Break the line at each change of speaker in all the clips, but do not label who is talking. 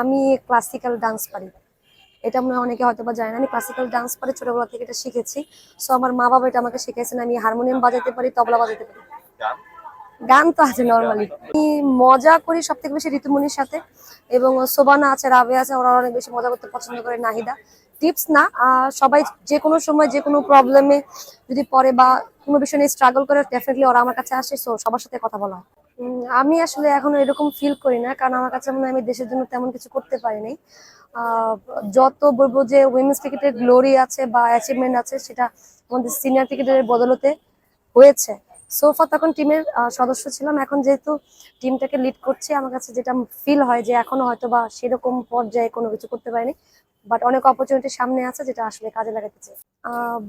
আমি classical dance পারি। এটা মনে হয় অনেকে হয়তো বা জানে না আমি ক্লাসিক্যাল ডান্স পারি ছোটবেলা থেকে এটা শিখেছি। সো আমার মা বাবা এটা আমাকে শিখেছেন আমি হারমোনিয়াম বাজাতে পারি তবলা বাজাতে পারি।
গান?
তো আছে নর্মালি আমি মজা করি সব থেকে বেশি ঋতুমণির সাথে এবং সোবানা আছে রাবে আছে ওরা অনেক বেশি মজা করতে পছন্দ করে নাহিদা। টিপস না সবাই যে কোনো সময় যে কোনো প্রবলেমে যদি পরে বা কোনো বিষয় নিয়ে স্ট্রাগল করে ডেফিনেটলি ওরা আমার কাছে আসে সো সবার সাথে কথা বলা হয়। আমি আসলে এখনও এরকম ফিল করি না কারণ আমার কাছে মনে হয় আমি দেশের জন্য তেমন কিছু করতে পারিনি আহ, যত বলব যে উইমেন্স ক্রিকেটের গ্লোরি আছে বা অ্যাচিভমেন্ট আছে সেটা আমাদের সিনিয়র ক্রিকেটের বদলতে হয়েছে। সোফা তখন টিমের সদস্য ছিলাম। এখন যেহেতু টিমটাকে লিড করছি আমার কাছে যেটা ফিল হয় যে এখনও হয়তো বা সেরকম পর্যায়ে কোনো কিছু করতে পারিনি। বাট অনেক অপরচুনিটি সামনে আছে যেটা আসলে কাজে লাগাতে চাই।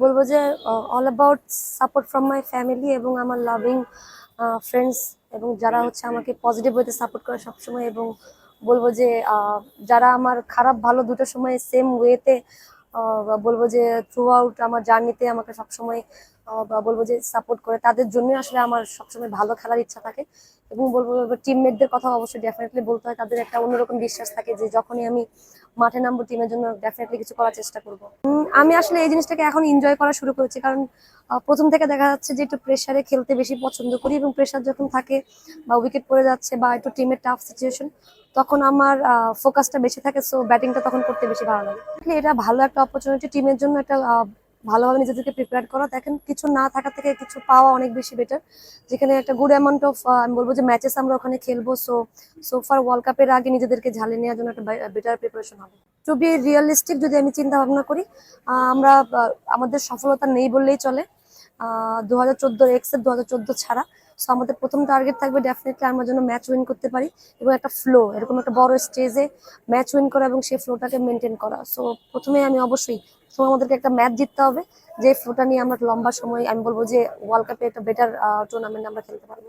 বলব যে all about support from my family এবং আমার লাভিং ফ্রেন্ডস এবং যারা হচ্ছে আমাকে পজিটিভ ওয়েতে সাপোর্ট করে সবসময় এবং বলব যে যারা আমার খারাপ ভালো দুটো সময় সেম ওয়েতে বলব যে থ্রু আউট আমার জার্নিতে আমাকে সবসময় বলব যে সাপোর্ট করে, তাদের জন্য আসলে আমার সবসময় ভালো খেলার ইচ্ছা থাকে এবং বলব টিমমেটদের কথা অবশ্যই ডেফিনেটলি বলতে হয়, তাদের একটা অন্যরকম বিশ্বাস থাকে যে যখনই আমি মাঠে নামবো টিমের জন্য ডেফিনেটলি কিছু করার চেষ্টা করব। আমি আসলে এই জিনিসটাকে এখন এনজয় করা শুরু করেছি। কারণ প্রথম থেকে দেখা যাচ্ছে যে একটু প্রেশারে খেলতে বেশি পছন্দ করি এবং প্রেশার যখন থাকে বা উইকেট পড়ে যাচ্ছে বা একটু টিমের টাফ সিচুয়েশন তখন আমার ফোকাসটা বেশি থাকে। সো ব্যাটিংটা তখন করতে বেশি ভালো লাগে। এটা ভালো একটা অপরচুনিটি টিমের জন্য একটা ভালোভাবে নিজেদেরকে প্রিপেয়ার করা। দেখেন, কিছু না থাকা থেকে কিছু পাওয়া অনেক বেশি বেটার যেখানে একটা গুড অ্যামাউন্ট অফ আমি বলব যে ম্যাচেস আমরা ওখানে খেলব। সো সো ফার ওয়ার্ল্ড কাপের আগে নিজেদেরকে ঝালে নেওয়ার জন্য একটা বেটার প্রিপারেশন হবে। টু বি রিয়েলিস্টিক যদি আমি চিন্তা ভাবনা করি আমরা আমাদের সফলতা নেই বললেই চলে। দু হাজার চোদ্দোর এক্সের দু হাজার চোদ্দ ছাড়া। সো আমাদের প্রথম টার্গেট থাকবে ডেফিনেটলি আমরা যেন ম্যাচ উইন করতে পারি এবং একটা ফ্লো এরকম একটা বড় স্টেজে ম্যাচ উইন করা এবং সেই ফ্লোটাকে মেনটেন করা। সো প্রথমে আমি অবশ্যই প্রথমে আমাদেরকে একটা ম্যাচ জিততে হবে, যে ফ্লোটা নিয়ে আমরা লম্বা সময়, আমি বলব যে ওয়ার্ল্ড কাপে একটা বেটার টুর্নামেন্ট আমরা খেলতে পারব।